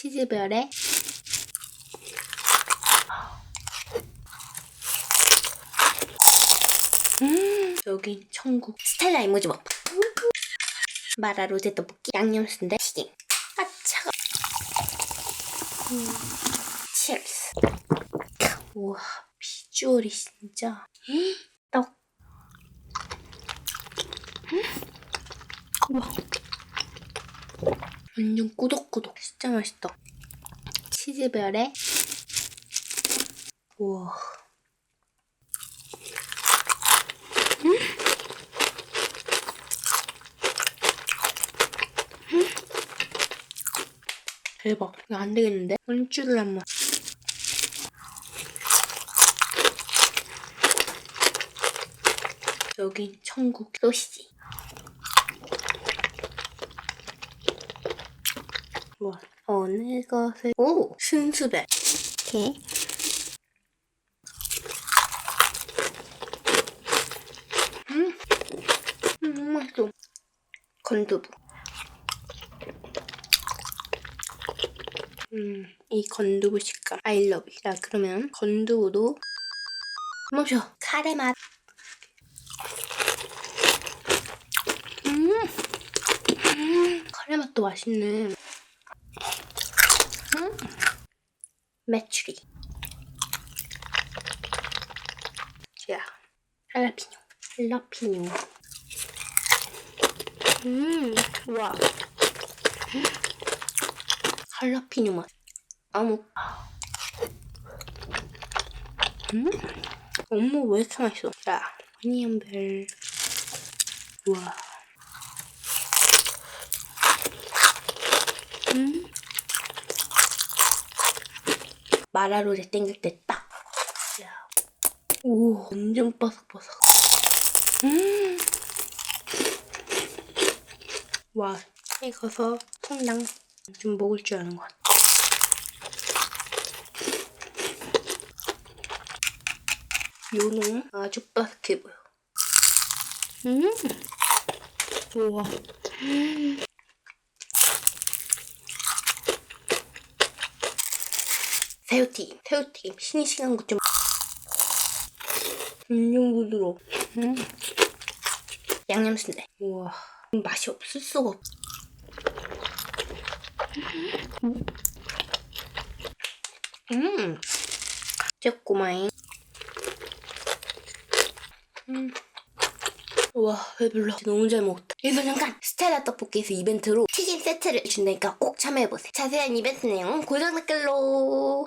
치즈별에? 음 여긴 천국. 스텔라 이모지 먹방 마라 로제 떡볶이 양념 순대 튀김. 아 차가 음, 치얼스. 우와 비주얼이 진짜. 떡. 우와 완전 꾸덕꾸덕. 진짜 맛있다. 치즈별에 우와. 대박. 이거 안 되겠는데? 원줄을 한번. 여긴 천국. 소시지 와 어느 것을 오 순수별 이렇게 음, 음 너무 맛있어 건두부 음, 이 건두부 식감 I love it. 자, 그러면 건두부도 멈춰. 카레 맛. 음, 음, 카레 맛도 맛있네. 메추리. 자, 할라피뇨. 할라피뇨. 음, 와. 할라피뇨 맛. 아무. 음? 엄마 왜 이렇게 맛있어? 자, 오니언벨. 와. 음? 마라로제 땡길 때 딱. 야. 오, 완전 바삭바삭. 음. 와, 익어서 통당 좀 먹을 줄 아는 것 같아. 요놈 아주 바삭해 보여. 음. 우와. 새우튀김, 새우튀김, 신이시간 것 좀. 엄청 부드러워. 음. 양념 순대. 우와. 맛이 없을 수가 없어. 음. 쪼꼬마잉. 음. 와, 배불러. 너무 잘 먹었다. 여기서 잠깐! 스텔라 떡볶이에서 이벤트로 튀김 세트를 준다니까 꼭 참여해보세요. 자세한 이벤트 내용은 고정 댓글로.